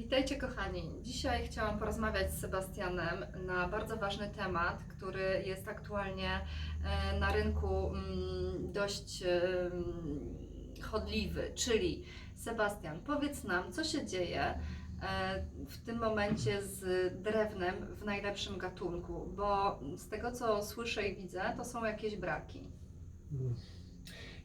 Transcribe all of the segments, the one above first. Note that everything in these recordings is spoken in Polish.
Witajcie kochani. Dzisiaj chciałam porozmawiać z Sebastianem na bardzo ważny temat, który jest aktualnie e, na rynku mm, dość em, chodliwy, czyli Sebastian, powiedz nam, co się dzieje e, w tym momencie z drewnem w najlepszym gatunku, bo z tego co słyszę i widzę, to są jakieś braki.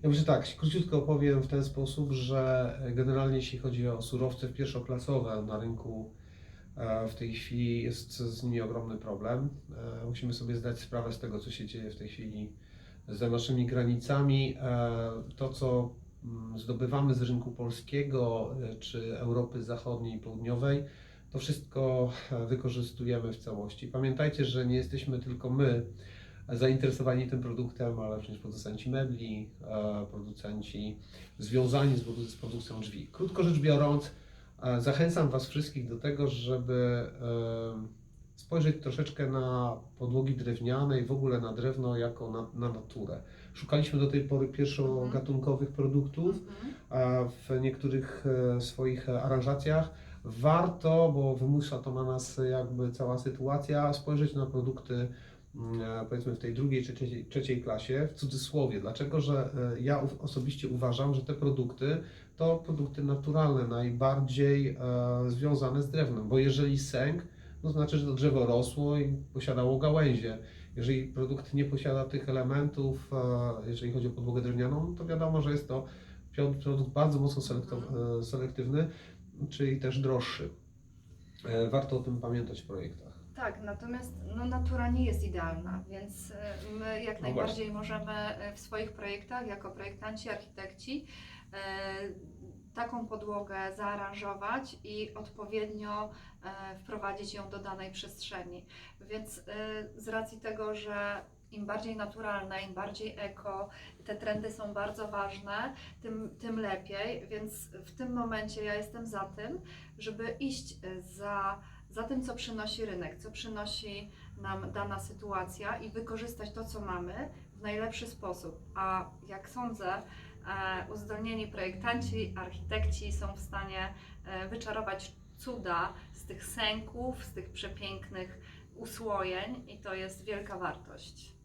Ja tak, króciutko opowiem w ten sposób, że generalnie jeśli chodzi o surowce pierwszoklasowe na rynku, e, w tej chwili jest z nimi ogromny problem. E, Musimy sobie zdać sprawę z tego, co się dzieje w tej chwili za naszymi granicami. E, To, co mm, zdobywamy z rynku polskiego czy Europy Zachodniej i Południowej, to wszystko wykorzystujemy w całości. Pamiętajcie, że nie jesteśmy tylko my, zainteresowani tym produktem, ale również producenci mebli, e, producenci związani z, produ- z produkcją drzwi. Krótko rzecz biorąc, e, zachęcam Was wszystkich do tego, żeby e, spojrzeć troszeczkę na podłogi drewniane i w ogóle na drewno jako na, na naturę. Szukaliśmy do tej pory pierwszogatunkowych produktów Mhm. w niektórych swoich aranżacjach. Warto, bo wymusza to na nas jakby cała sytuacja, spojrzeć na produkty powiedzmy w tej drugiej czy trzeciej, trzeciej klasie, w cudzysłowie. Dlaczego? Że e, ja osobiście uważam, że te produkty to produkty naturalne, najbardziej e, związane z drewnem, bo jeżeli sęk, to znaczy, że to drzewo rosło i posiadało gałęzie. Jeżeli produkt nie posiada tych elementów, e, jeżeli chodzi o podłogę drewnianą, to wiadomo, że jest to produkt bardzo mocno e, selektywny, czyli też droższy. E, Warto o tym pamiętać w projektach. Tak, natomiast no, natura nie jest idealna, więc e, my jak No najbardziej możemy e, w swoich projektach, jako projektanci, architekci, e, taką podłogę zaaranżować i odpowiednio wprowadzić ją do danej przestrzeni. Więc z racji tego, że im bardziej naturalne, im bardziej eko, te trendy są bardzo ważne, tym, tym lepiej. Więc w tym momencie ja jestem za tym, żeby iść za za tym, co przynosi rynek, co przynosi nam dana sytuacja i wykorzystać to, co mamy w najlepszy sposób. A jak sądzę, e, uzdolnieni projektanci, architekci są w stanie e, wyczarować cuda z tych sęków, z tych przepięknych usłojeń i to jest wielka wartość.